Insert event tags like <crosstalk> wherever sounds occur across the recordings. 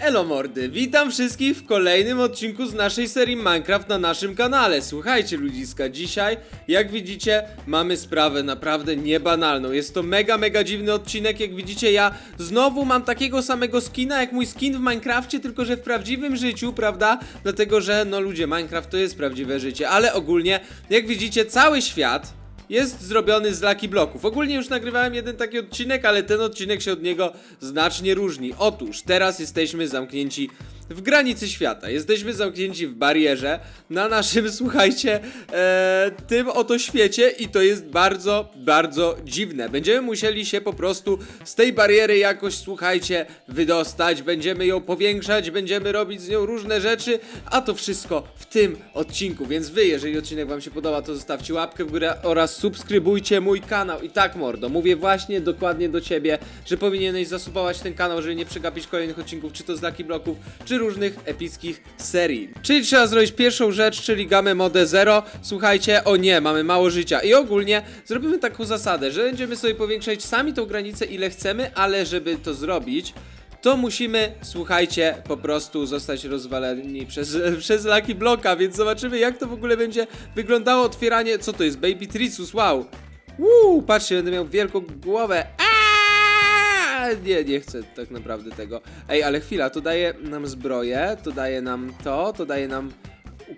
Elo mordy, witam wszystkich w kolejnym odcinku z naszej serii Minecraft na naszym kanale. Słuchajcie ludziska, dzisiaj jak widzicie mamy sprawę naprawdę niebanalną. Jest to mega mega dziwny odcinek, jak widzicie ja znowu mam takiego samego skina jak mój skin w Minecrafcie, tylko że w prawdziwym życiu, prawda? Dlatego, że no ludzie, Minecraft to jest prawdziwe życie, ale ogólnie jak widzicie cały świat jest zrobiony z Lucky Bloków. Ogólnie już nagrywałem jeden taki odcinek, ale ten odcinek się od niego znacznie różni. Otóż teraz jesteśmy zamknięci w granicy świata. Jesteśmy zamknięci w barierze na naszym, <laughs> słuchajcie, e, tym oto świecie i to jest bardzo, bardzo dziwne. Będziemy musieli się po prostu z tej bariery jakoś, słuchajcie, wydostać. Będziemy ją powiększać, będziemy robić z nią różne rzeczy, a to wszystko w tym odcinku. Więc wy, jeżeli odcinek wam się podoba, to zostawcie łapkę w górę oraz subskrybujcie mój kanał. I tak, mordo, mówię właśnie dokładnie do ciebie, że powinieneś zasubować ten kanał, żeby nie przegapić kolejnych odcinków, czy to z Bloków, czy różnych epickich serii. Czyli trzeba zrobić pierwszą rzecz, czyli gamę modę 0. Słuchajcie, o nie, mamy mało życia. I ogólnie zrobimy taką zasadę, że będziemy sobie powiększać sami tą granicę ile chcemy, ale żeby to zrobić, to musimy, słuchajcie, po prostu zostać rozwaleni przez, <laughs> przez Lucky Bloka, więc zobaczymy jak to w ogóle będzie wyglądało otwieranie, co to jest, Baby Tricus, wow. Uuu, patrzcie, będę miał wielką głowę. Nie, nie chcę tak naprawdę tego. Ej, ale chwila, to daje nam zbroję, to daje nam to, to daje nam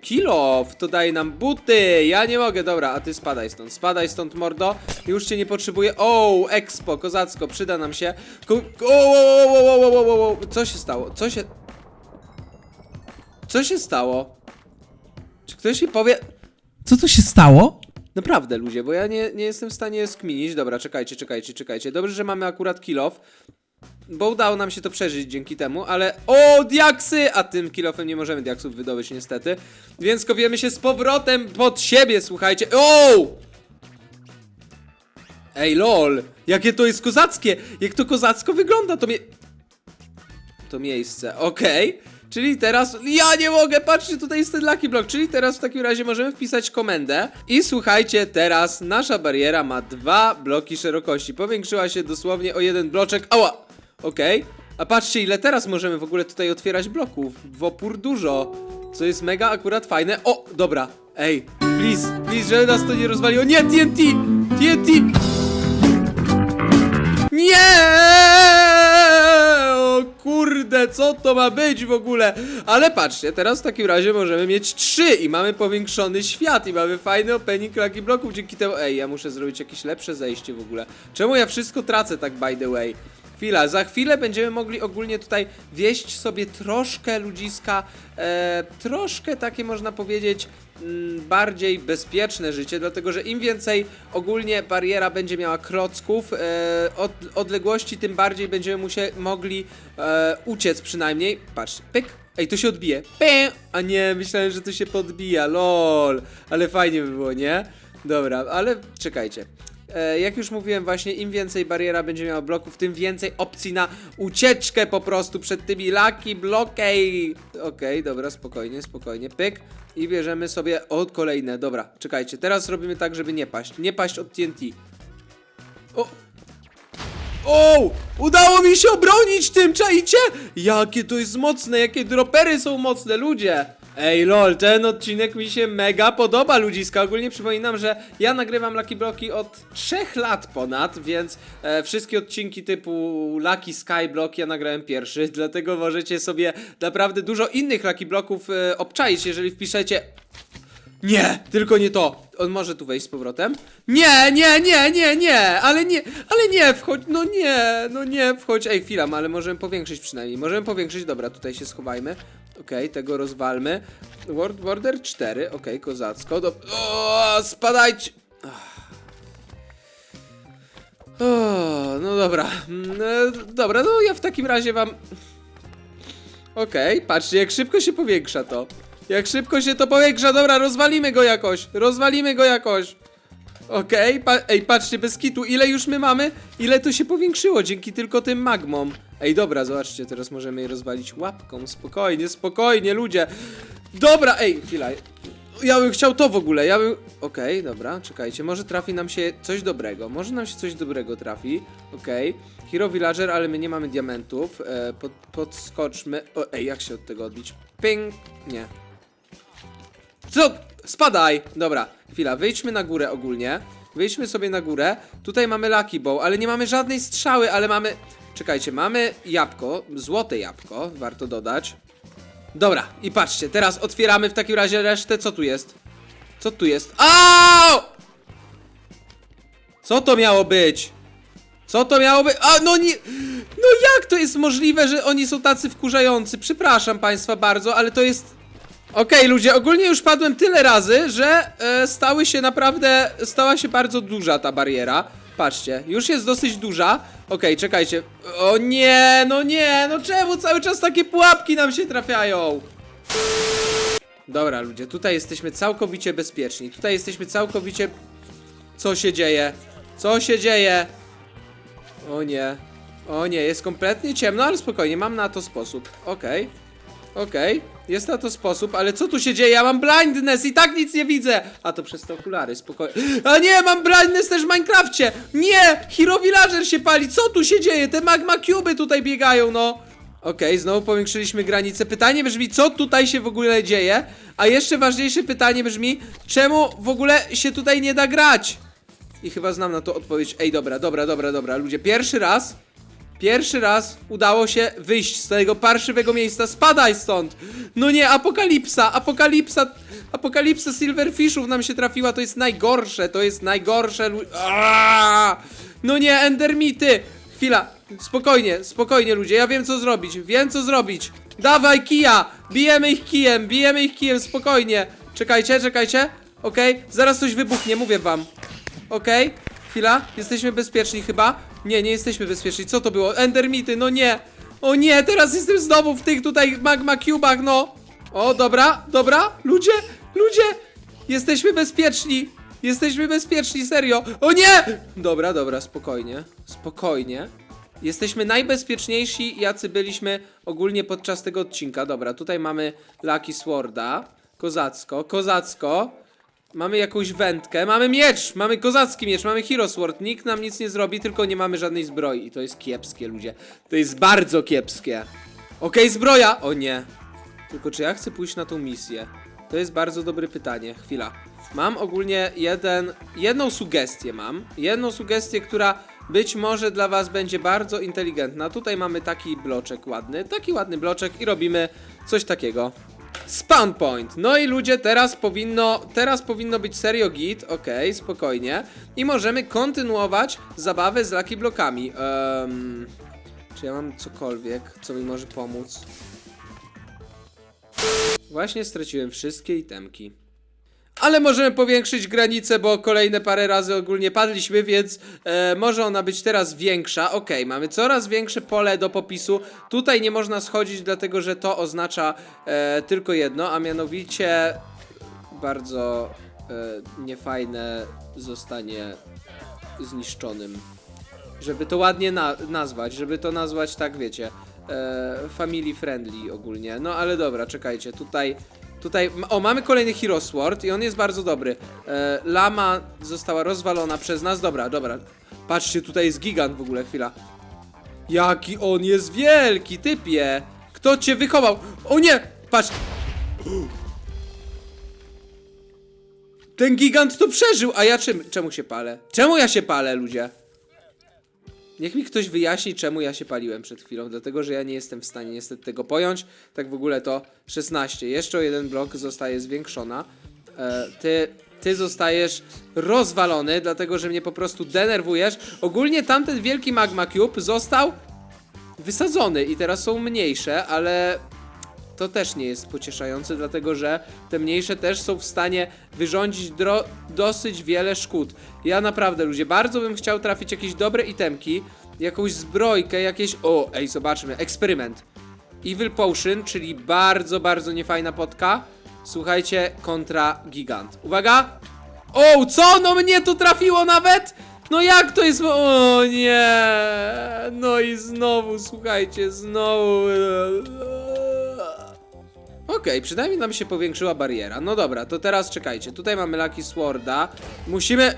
kilof, to daje nam buty. Ja nie mogę, dobra, a ty spadaj stąd, spadaj stąd, mordo. Już cię nie potrzebuję. O, expo, kozacko, przyda nam się. Ko o, o, o, o, o, o, o, co się stało? Co się... Co się stało? Czy ktoś mi powie... Co tu się stało? Naprawdę, ludzie, bo ja nie, nie jestem w stanie skminić. Dobra, czekajcie, czekajcie, czekajcie. Dobrze, że mamy akurat kilof. Bo udało nam się to przeżyć dzięki temu, ale... O, diaksy! A tym kilofem nie możemy diaksów wydobyć niestety. Więc kopiemy się z powrotem pod siebie, słuchajcie. O! Ej, lol! Jakie to jest kozackie! Jak to kozacko wygląda, to mnie... To miejsce, okej. Czyli teraz, ja nie mogę, patrzcie, tutaj jest ten Lucky Block, czyli teraz w takim razie możemy wpisać komendę. I słuchajcie, teraz nasza bariera ma dwa bloki szerokości, powiększyła się dosłownie o jeden bloczek, ała, okej, a patrzcie ile teraz możemy w ogóle tutaj otwierać bloków, w opór dużo, co jest mega akurat fajne, o, dobra, ej, please, please, żeby nas to nie rozwaliło, nie, TNT, TNT, nie! Co to ma być w ogóle? Ale patrzcie, teraz w takim razie możemy mieć trzy i mamy powiększony świat i mamy fajny opening Lucky Bloków dzięki temu. Ej, ja muszę zrobić jakieś lepsze zejście w ogóle. Czemu ja wszystko tracę tak by the way? Chwila, za chwilę będziemy mogli ogólnie tutaj wieść sobie troszkę ludziska, e, troszkę takie można powiedzieć bardziej bezpieczne życie, dlatego że im więcej ogólnie bariera będzie miała krocków, e, od, odległości, tym bardziej będziemy musie, mogli e, uciec przynajmniej. Patrz, pyk. Ej, to się odbije. Pę! A nie, myślałem, że to się podbija. LOL. Ale fajnie by było, nie? Dobra, ale czekajcie. E, jak już mówiłem właśnie, im więcej bariera będzie miała bloków, tym więcej opcji na ucieczkę po prostu przed tymi Lucky Blockej. Okej, dobra, spokojnie, spokojnie, pyk. I bierzemy sobie od kolejne, dobra, czekajcie, teraz robimy tak, żeby nie paść, nie paść od TNT. O! O! Udało mi się obronić tym, czaicie? Jakie to jest mocne, jakie dropery są mocne, ludzie! Ej lol, ten odcinek mi się mega podoba ludziska. Ogólnie przypominam, że ja nagrywam Lucky Bloki od 3 lat ponad, więc e, wszystkie odcinki typu Lucky Skyblock ja nagrałem pierwszy, <laughs> dlatego możecie sobie naprawdę dużo innych Lucky Bloków e, obczaić, jeżeli wpiszecie nie, tylko nie to. On może tu wejść z powrotem. Nie, nie, nie, nie, nie, ale nie, ale nie, wchodź, no nie, no nie, wchodź. Ej, chwila, ale możemy powiększyć przynajmniej. Możemy powiększyć, dobra, tutaj się schowajmy. Okej, tego rozwalmy. World Border 4, okej, kozacko. Do... O, spadajcie. O, no dobra. Mm, e, Dobra, no ja w takim razie wam Okej, patrzcie, jak szybko się powiększa to. Jak szybko się to powiększa, dobra, rozwalimy go jakoś. Rozwalimy go jakoś. Okej, pa ej, patrzcie, bez kitu, ile już my mamy? Ile to się powiększyło dzięki tylko tym magmom? Ej, dobra, zobaczcie, teraz możemy je rozwalić łapką. Spokojnie, spokojnie, ludzie. Dobra, ej, chwila. Ja bym chciał to w ogóle, ja bym... Okej, dobra, czekajcie, może trafi nam się coś dobrego, może nam się coś dobrego trafi, okej. Hero Villager, ale my nie mamy diamentów, e, pod, podskoczmy... O, ej, jak się od tego odbić? Ping! Nie. Co? Spadaj! Dobra, chwila, wyjdźmy na górę ogólnie. Wyjdźmy sobie na górę. Tutaj mamy Lucky Bow, ale nie mamy żadnej strzały, ale mamy... Czekajcie, mamy jabłko, złote jabłko, warto dodać. Dobra, i patrzcie, teraz otwieramy w takim razie resztę. Co tu jest? Co tu jest? Aaaa! Co to miało być? Co to miało być? A, no nie... No jak to jest możliwe, że oni są tacy wkurzający? Przepraszam państwa bardzo, ale to jest... Okej, ludzie, ogólnie już padłem tyle razy, że e, stały się naprawdę, stała się bardzo duża ta bariera. Patrzcie, już jest dosyć duża. Okej, czekajcie. O nie, no nie, no czemu cały czas takie pułapki nam się trafiają? Dobra, ludzie, tutaj jesteśmy całkowicie bezpieczni. Tutaj jesteśmy całkowicie... Co się dzieje? Co się dzieje? O nie. O nie, jest kompletnie ciemno, ale spokojnie, mam na to sposób. Okej. Okej, jest na to sposób, ale co tu się dzieje? Ja mam blindness i tak nic nie widzę! A to przez te okulary, spokojnie. A nie, mam blindness też w Minecrafcie! Nie! Hero Villager się pali, co tu się dzieje? Te magma cuby tutaj biegają, no! Okej, znowu powiększyliśmy granicę. Pytanie brzmi, co tutaj się w ogóle dzieje? A jeszcze ważniejsze pytanie brzmi, czemu w ogóle się tutaj nie da grać? I chyba znam na to odpowiedź. Ej, dobra, dobra, dobra, dobra. Ludzie, pierwszy raz Pierwszy raz udało się wyjść z tego parszywego miejsca. Spadaj stąd! No nie, apokalipsa! Apokalipsa! Apokalipsa Silverfishów nam się trafiła. To jest najgorsze. To jest najgorsze. Aaaa! No nie, endermity! Chwila. Spokojnie, spokojnie ludzie. Ja wiem co zrobić. Wiem co zrobić. Dawaj kija! Bijemy ich kijem, bijemy ich kijem, spokojnie. Czekajcie, czekajcie. Okej, zaraz coś wybuchnie, mówię wam. Okej, chwila, jesteśmy bezpieczni chyba? Nie, nie jesteśmy bezpieczni. Co to było? Endermity, no nie! O nie, teraz jestem znowu w tych tutaj magma cubach, no! O, dobra, dobra, ludzie, ludzie! Jesteśmy bezpieczni! Jesteśmy bezpieczni, serio! O nie! Dobra, dobra, spokojnie, spokojnie. Jesteśmy najbezpieczniejsi, jacy byliśmy ogólnie podczas tego odcinka. Dobra, tutaj mamy Lucky Sworda. Kozacko, kozacko. Mamy jakąś wędkę, mamy miecz, mamy kozacki miecz, mamy Hero Sword, nikt nam nic nie zrobi, tylko nie mamy żadnej zbroi i to jest kiepskie, ludzie. To jest bardzo kiepskie. Okej, zbroja! O nie. Tylko czy ja chcę pójść na tą misję? To jest bardzo dobre pytanie, chwila. Mam ogólnie jeden, jedną sugestię mam, jedną sugestię, która być może dla was będzie bardzo inteligentna. Tutaj mamy taki bloczek ładny, taki ładny bloczek i robimy coś takiego. Spawn point. No i ludzie, teraz powinno, teraz powinno być serio git, okej, spokojnie. I możemy kontynuować zabawę z Lucky Blokami. Ehm, czy ja mam cokolwiek, co mi może pomóc? Właśnie straciłem wszystkie itemki. Ale możemy powiększyć granicę, bo kolejne parę razy ogólnie padliśmy, więc e, może ona być teraz większa. Okej, mamy coraz większe pole do popisu. Tutaj nie można schodzić, dlatego że to oznacza e, tylko jedno, a mianowicie bardzo e, niefajne zostanie zniszczonym. Żeby to ładnie na nazwać, żeby to nazwać tak, wiecie, e, family friendly ogólnie. No ale dobra, czekajcie, tutaj, tutaj, o mamy kolejny Hero Sword i on jest bardzo dobry. E, lama została rozwalona przez nas, dobra, dobra. Patrzcie, tutaj jest gigant w ogóle, chwila. Jaki on jest wielki, typie! Kto cię wychował? O nie! Patrz! Ten gigant to przeżył, a ja czym, czemu się palę? Czemu ja się palę, ludzie? Niech mi ktoś wyjaśni, czemu ja się paliłem przed chwilą, dlatego że ja nie jestem w stanie niestety tego pojąć. Tak w ogóle to 16. Jeszcze o jeden blok zostaje zwiększona. E, ty, ty zostajesz rozwalony, dlatego że mnie po prostu denerwujesz. Ogólnie tamten wielki magma cube został wysadzony i teraz są mniejsze, ale to też nie jest pocieszające, dlatego że te mniejsze też są w stanie wyrządzić dosyć wiele szkód. Ja naprawdę, ludzie, bardzo bym chciał trafić jakieś dobre itemki, jakąś zbrojkę, jakieś... O, ej, zobaczmy, eksperyment. Evil Potion, czyli bardzo, bardzo niefajna potka. Słuchajcie, kontra gigant. Uwaga! O, co? No mnie tu trafiło nawet? No jak to jest? O nie! No i znowu, słuchajcie, znowu. Okej, przynajmniej nam się powiększyła bariera. No dobra, to teraz czekajcie. Tutaj mamy Lucky Sworda. Musimy...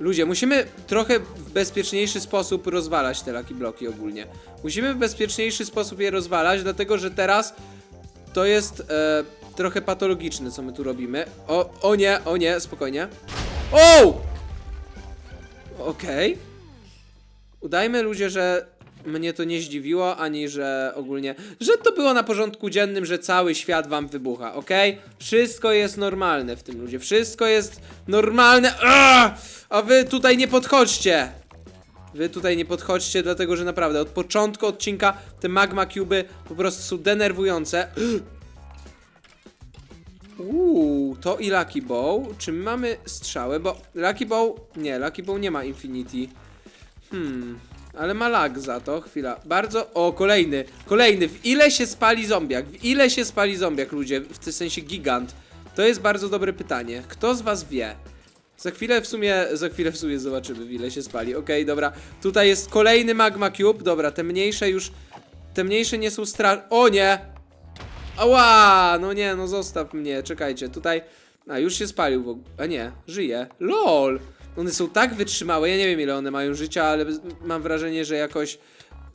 Ludzie, musimy trochę w bezpieczniejszy sposób rozwalać te Lucky Bloki ogólnie. Musimy w bezpieczniejszy sposób je rozwalać, dlatego że teraz to jest e, trochę patologiczne, co my tu robimy. O, o nie, o nie, spokojnie. O! Okej. Udajmy ludzie, że mnie to nie zdziwiło, ani że ogólnie, że to było na porządku dziennym, że cały świat wam wybucha, okej? Wszystko jest normalne w tym ludzie, wszystko jest normalne, a wy tutaj nie podchodźcie. Wy tutaj nie podchodźcie, dlatego że naprawdę od początku odcinka te magma cuby po prostu są denerwujące. <gasps> Uuu, to i Lucky Bow. Czy my mamy strzałę? Bo Lucky Bow... Nie, Lucky Bow nie ma Infinity. Hmm, ale ma lag za to. Chwila. Bardzo... O, kolejny. Kolejny. W ile się spali zombiak? W ile się spali zombiak, ludzie? W tym sensie gigant. To jest bardzo dobre pytanie. Kto z was wie? Za chwilę w sumie, za chwilę w sumie zobaczymy, w ile się spali. Okej, dobra. Tutaj jest kolejny Magma Cube. Dobra, te mniejsze już... Te mniejsze nie są stra... O nie! Ała! No nie, no zostaw mnie, czekajcie, tutaj... A, już się spalił w ogóle. A nie, żyje. LOL! One są tak wytrzymałe, ja nie wiem ile one mają życia, ale mam wrażenie, że jakoś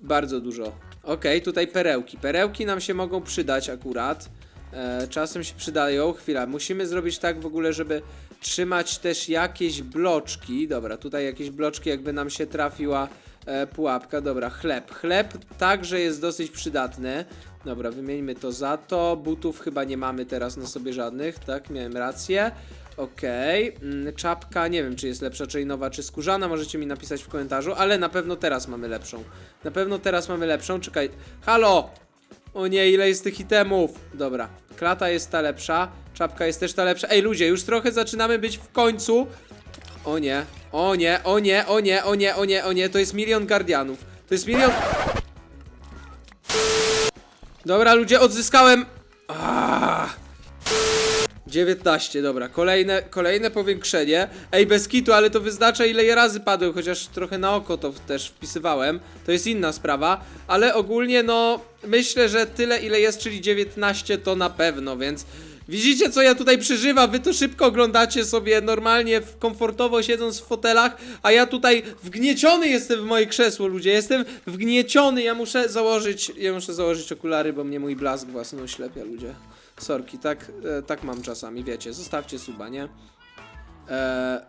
bardzo dużo. Okej, tutaj perełki. Perełki nam się mogą przydać akurat. E, czasem się przydają. Chwila, musimy zrobić tak w ogóle, żeby trzymać też jakieś bloczki. Dobra, tutaj jakieś bloczki, jakby nam się trafiła e, pułapka. Dobra, chleb. Chleb także jest dosyć przydatny. Dobra, wymieńmy to za to. Butów chyba nie mamy teraz na sobie żadnych, tak? Miałem rację. Okej, mm, czapka, nie wiem czy jest lepsza chainowa czy skórzana, możecie mi napisać w komentarzu, ale na pewno teraz mamy lepszą. Na pewno teraz mamy lepszą, czekaj. Halo! O nie, ile jest tych itemów? Dobra, klata jest ta lepsza, czapka jest też ta lepsza. Ej ludzie, już trochę zaczynamy być w końcu. O nie, o nie, o nie, o nie, o nie, o nie, o nie, to jest milion guardianów. To jest milion... Dobra ludzie, odzyskałem... Aaaa. 19, dobra, kolejne, kolejne powiększenie. Ej, bez kitu, ale to wyznacza ile ja razy padłem, chociaż trochę na oko to też wpisywałem. To jest inna sprawa, ale ogólnie no, myślę, że tyle ile jest, czyli 19 to na pewno, więc... Widzicie co ja tutaj przeżywam, wy to szybko oglądacie sobie normalnie, komfortowo siedząc w fotelach, a ja tutaj wgnieciony jestem w moje krzesło, ludzie, jestem wgnieciony, ja muszę założyć, ja muszę założyć okulary, bo mnie mój blask własny oślepia, ludzie. Sorki, tak, e, tak mam czasami, wiecie, zostawcie suba, nie? Eee,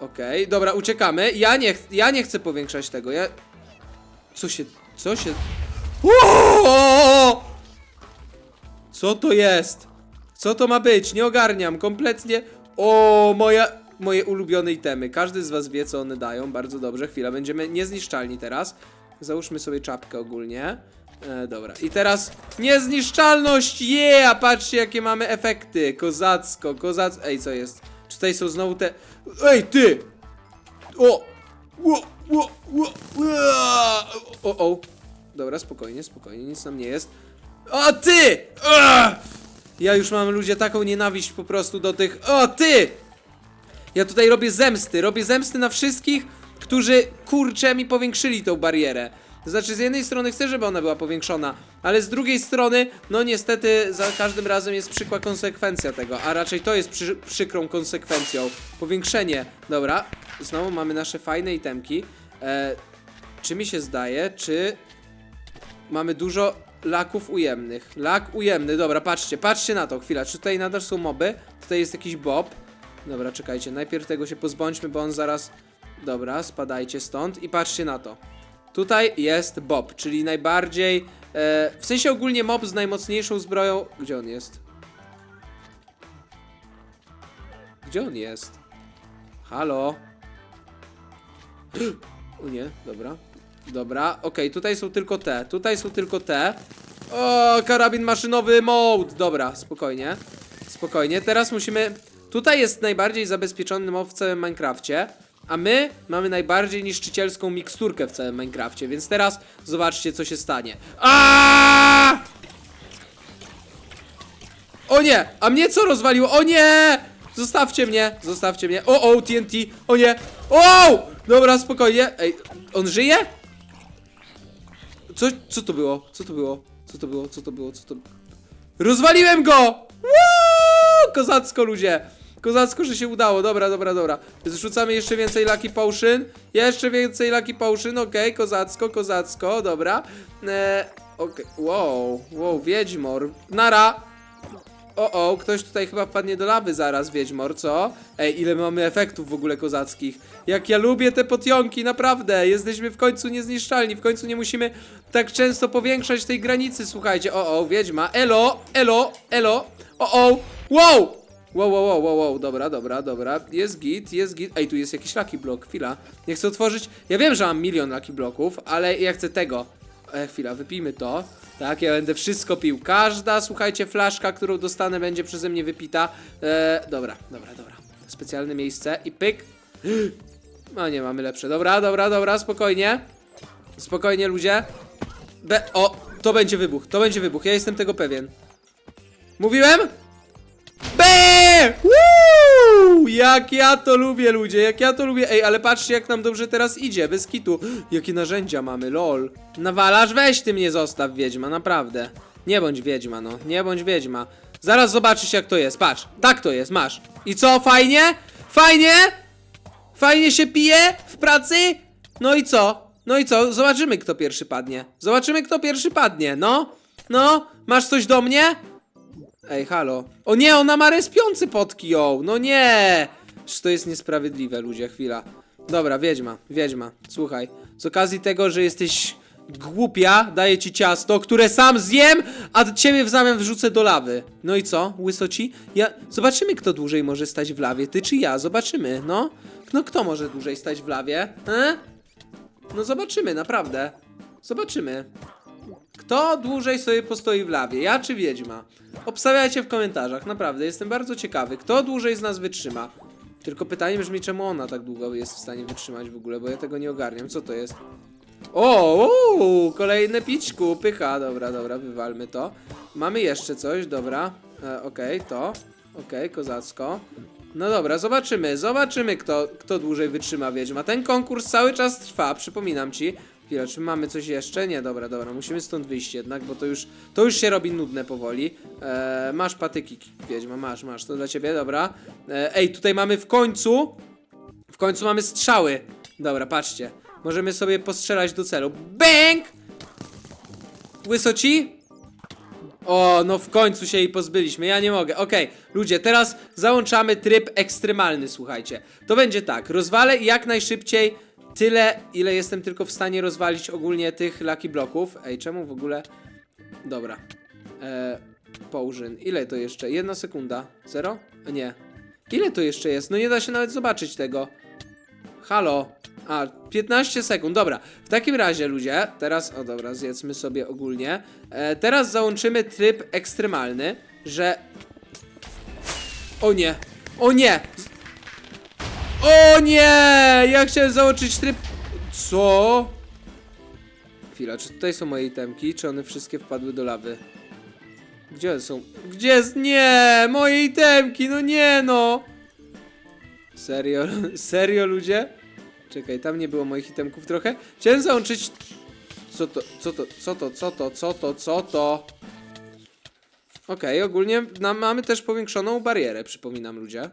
okej, dobra, uciekamy, ja nie, ch- ja nie chcę powiększać tego, ja... Co się, co się... Uuu! Co to jest? Co to ma być? Nie ogarniam, kompletnie. O, moja, moje ulubione itemy. Każdy z was wie, co one dają. Bardzo dobrze. Chwila, będziemy niezniszczalni teraz. Załóżmy sobie czapkę ogólnie. E, dobra. I teraz niezniszczalność! Yeah! Patrzcie, jakie mamy efekty. Kozacko, kozacko. Ej, co jest? Czy tutaj są znowu te... Ej, ty! O! O! O! O! O! O! Dobra, spokojnie, spokojnie, nic nam nie jest. O, ty! Ja już mam ludzie taką nienawiść po prostu do tych. O, ty! Ja tutaj robię zemsty. Robię zemsty na wszystkich, którzy kurczę mi powiększyli tą barierę. Znaczy, z jednej strony chcę, żeby ona była powiększona, ale z drugiej strony, no niestety, za każdym razem jest przykła konsekwencja tego, a raczej to jest przy, przykrą konsekwencją. Powiększenie. Dobra, znowu mamy nasze fajne itemki. E, czy mi się zdaje, czy Mamy dużo laków ujemnych. Lak ujemny, dobra, patrzcie, patrzcie na to, chwila, czy tutaj nadal są moby? Tutaj jest jakiś bob. Dobra, czekajcie, najpierw tego się pozbądźmy, bo on zaraz... Dobra, spadajcie stąd i patrzcie na to. Tutaj jest bob, czyli najbardziej... E, w sensie ogólnie mob z najmocniejszą zbroją... Gdzie on jest? Gdzie on jest? Halo? <gasps> O nie, dobra. Dobra, okej, tutaj są tylko te. Tutaj są tylko te. O, karabin maszynowy mode. Dobra, spokojnie. Spokojnie. Teraz musimy. Tutaj jest najbardziej zabezpieczony mob w całym Minecrafcie. A my mamy najbardziej niszczycielską miksturkę w całym Minecrafcie, więc teraz zobaczcie, co się stanie. Aaaa! O nie! A mnie co rozwaliło? O nie! Zostawcie mnie! Zostawcie mnie! O, o, TNT! O nie! O! Dobra, spokojnie. Ej, on żyje? Co, co to było? Co to było? Co to było? Co to było? Co to... Rozwaliłem go! Woo! Kozacko, ludzie! Kozacko, że się udało. Dobra, dobra, dobra. Zrzucamy jeszcze więcej Lucky Potion. Jeszcze więcej Lucky Potion. Okej, kozacko, kozacko. Dobra. Eee, okej. Wow, wow, Wiedźmor. Nara! O, o, ktoś tutaj chyba wpadnie do lawy zaraz, Wiedźmor, co? Ej, ile mamy efektów w ogóle kozackich. Jak ja lubię te potionki, naprawdę. Jesteśmy w końcu niezniszczalni, w końcu nie musimy tak często powiększać tej granicy, słuchajcie. O, o, Wiedźma. Elo, elo, elo. O, o, wow! Wow, wow, wow, wow, wow, dobra, dobra, dobra. Jest git, jest git. Ej, tu jest jakiś lucky block, chwila. Nie chcę otworzyć. Ja wiem, że mam milion lucky blocków, ale ja chcę tego. E, chwila, wypijmy to. Tak, ja będę wszystko pił. Każda, słuchajcie, flaszka, którą dostanę, będzie przeze mnie wypita. E, dobra, dobra, dobra. Specjalne miejsce i pyk. <gasps> No nie, mamy lepsze. Dobra, dobra, dobra, spokojnie. Spokojnie, ludzie. Be o, to będzie wybuch, to będzie wybuch, ja jestem tego pewien. Mówiłem? Be! Woo! Jak ja to lubię, ludzie, jak ja to lubię. Ej, ale patrzcie, jak nam dobrze teraz idzie, bez kitu. Jakie narzędzia mamy, lol. Nawalasz? Weź ty mnie zostaw, wiedźma, naprawdę. Nie bądź wiedźma, no, nie bądź wiedźma. Zaraz zobaczysz, jak to jest, patrz. Tak to jest, masz. I co, fajnie? Fajnie? Fajnie się pije w pracy? No i co? No i co? Zobaczymy, kto pierwszy padnie. Zobaczymy, kto pierwszy padnie, no. No, masz coś do mnie? Ej, halo. O nie, ona ma respiący potki ją. No nie. Przecież to jest niesprawiedliwe, ludzie, chwila. Dobra, wiedźma, wiedźma. Słuchaj, z okazji tego, że jesteś głupia, daję ci ciasto, które sam zjem, a ciebie w zamian wrzucę do lawy. No i co, łysoci? Ja... Zobaczymy, kto dłużej może stać w lawie, ty czy ja, zobaczymy, no. No kto może dłużej stać w lawie, e? No zobaczymy, naprawdę. Zobaczymy. Kto dłużej sobie postoi w lawie, ja czy wiedźma? Obstawiajcie w komentarzach, naprawdę, jestem bardzo ciekawy, kto dłużej z nas wytrzyma. Tylko pytanie brzmi, czemu ona tak długo jest w stanie wytrzymać w ogóle, bo ja tego nie ogarniam, co to jest? O, uu, kolejne pićku, pycha, dobra, dobra, wywalmy to. Mamy jeszcze coś, dobra, e, okej, to, okej, kozacko. No dobra, zobaczymy, zobaczymy kto, kto dłużej wytrzyma wiedźma. Ten konkurs cały czas trwa, przypominam ci. Chwilę, czy mamy coś jeszcze? Nie, dobra, dobra, musimy stąd wyjść jednak, bo to już, to już się robi nudne powoli. E, masz patyki, wiedźma, masz, masz, to dla ciebie, dobra. E, ej, tutaj mamy w końcu, w końcu mamy strzały. Dobra, patrzcie. Możemy sobie postrzelać do celu. Bang! Łysoci? O, no w końcu się jej pozbyliśmy, ja nie mogę. Okej, ludzie, teraz załączamy tryb ekstremalny, słuchajcie. To będzie tak, rozwalę jak najszybciej tyle, ile jestem tylko w stanie rozwalić ogólnie tych lucky bloków. Ej, czemu w ogóle... Dobra. Eee. Ile to jeszcze? Jedna sekunda. Zero? Nie. Ile to jeszcze jest? No nie da się nawet zobaczyć tego. Halo. A, 15 sekund, dobra. W takim razie, ludzie, teraz, o dobra, zjedzmy sobie ogólnie. E, teraz załączymy tryb ekstremalny, że... O nie, o nie! O nie! Ja chciałem załączyć tryb... Co? Chwila, czy tutaj są moje itemki? Czy one wszystkie wpadły do lawy? Gdzie one są? Gdzie jest? Nie! Moje itemki, no nie no! Serio? <laughs> Serio, ludzie? Czekaj, tam nie było moich itemków trochę. Chciałem załączyć... Co to, co to, co to, co to, co to, co to? Okej, ogólnie nam, mamy też powiększoną barierę, przypominam ludzie.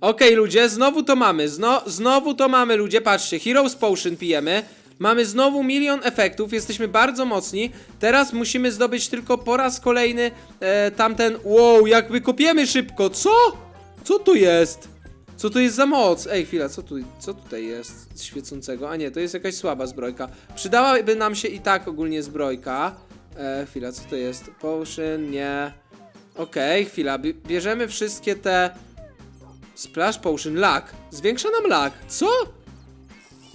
Okej, ludzie, znowu to mamy, zno, znowu to mamy, ludzie, patrzcie, Heroes Potion pijemy. Mamy znowu milion efektów, jesteśmy bardzo mocni. Teraz musimy zdobyć tylko po raz kolejny e, tamten... Wow, jak wykopiemy szybko, co? Co tu jest? Co to jest za moc? Ej, chwila, co, tu, co tutaj jest świecącego? A nie, to jest jakaś słaba zbrojka. Przydałaby nam się i tak ogólnie zbrojka. E, chwila, co to jest? Potion, nie. Okej, chwila, bie- bierzemy wszystkie te... Splash Potion, lag. Zwiększa nam lag. Co?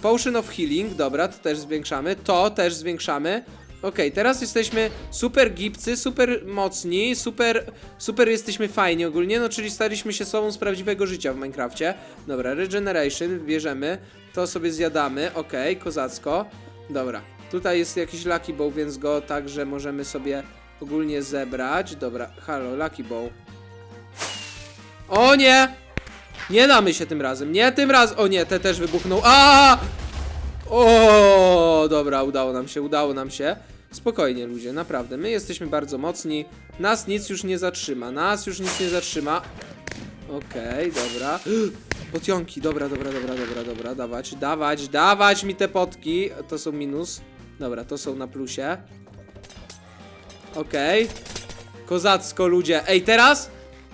Potion of Healing, dobra, to też zwiększamy. To też zwiększamy. Okej, teraz jesteśmy super gipcy, super mocni, super, super jesteśmy fajni ogólnie, no czyli staliśmy się sobą z prawdziwego życia w Minecrafcie. Dobra, Regeneration, bierzemy, to sobie zjadamy, okej, kozacko. Dobra, tutaj jest jakiś Lucky Bow, więc go także możemy sobie ogólnie zebrać. Dobra, halo, Lucky Bow. O nie! Nie damy się tym razem, nie tym razem. O nie, te też wybuchną. A! O, dobra, udało nam się, udało nam się. Spokojnie ludzie, naprawdę, my jesteśmy bardzo mocni, nas nic już nie zatrzyma, nas już nic nie zatrzyma. Okej, dobra. <gasps> Potionki, dobra, dobra, dobra, dobra, dobra, dawać, dawać, dawać mi te potki. To są minus. Dobra, to są na plusie. Okej. Kozacko, ludzie. Ej, teraz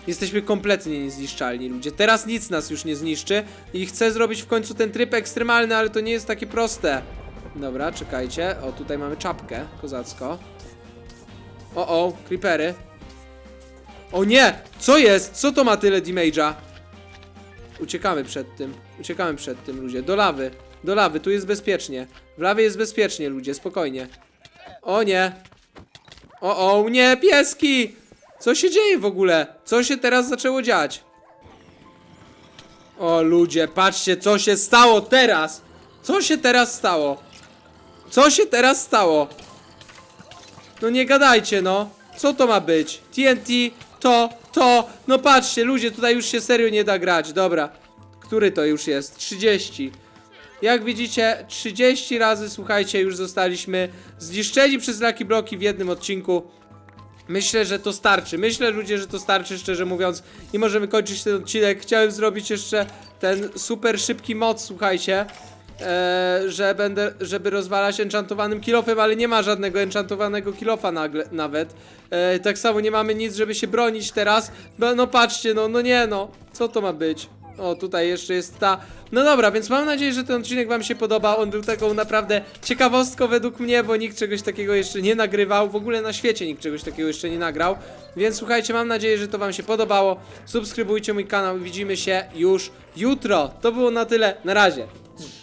jesteśmy kompletnie niezniszczalni, ludzie. Teraz nic nas już nie zniszczy i chcę zrobić w końcu ten tryb ekstremalny, ale to nie jest takie proste. Dobra, czekajcie. O, tutaj mamy czapkę, kozacko. O, o, creepery. O nie! Co jest? Co to ma tyle damage'a? Uciekamy przed tym. Uciekamy przed tym, ludzie. Do lawy. Do lawy, tu jest bezpiecznie. W lawie jest bezpiecznie, ludzie, spokojnie. O nie. O, o, nie, pieski! Co się dzieje w ogóle? Co się teraz zaczęło dziać? O, ludzie, patrzcie, co się stało teraz! Co się teraz stało? Co się teraz stało? No nie gadajcie, no. Co to ma być? TNT, to, to. No patrzcie, ludzie, tutaj już się serio nie da grać. Dobra. Który to już jest? 30. Jak widzicie, 30 razy, słuchajcie, już zostaliśmy zniszczeni przez Lucky Bloki w jednym odcinku. Myślę, że to starczy. Myślę, ludzie, że to starczy, szczerze mówiąc. I możemy kończyć ten odcinek. Chciałem zrobić jeszcze ten super szybki mod, słuchajcie. E, że będę, żeby rozwalać enchantowanym kilofem, ale nie ma żadnego enchantowanego kilofa nagle, nawet. E, tak samo nie mamy nic, żeby się bronić teraz. No, no patrzcie, no, no nie no. Co to ma być? O, tutaj jeszcze jest ta. No dobra, więc mam nadzieję, że ten odcinek Wam się podoba. On był taką naprawdę ciekawostką według mnie, bo nikt czegoś takiego jeszcze nie nagrywał. W ogóle na świecie nikt czegoś takiego jeszcze nie nagrał. Więc słuchajcie, mam nadzieję, że to Wam się podobało. Subskrybujcie mój kanał i widzimy się już jutro. To było na tyle. Na razie.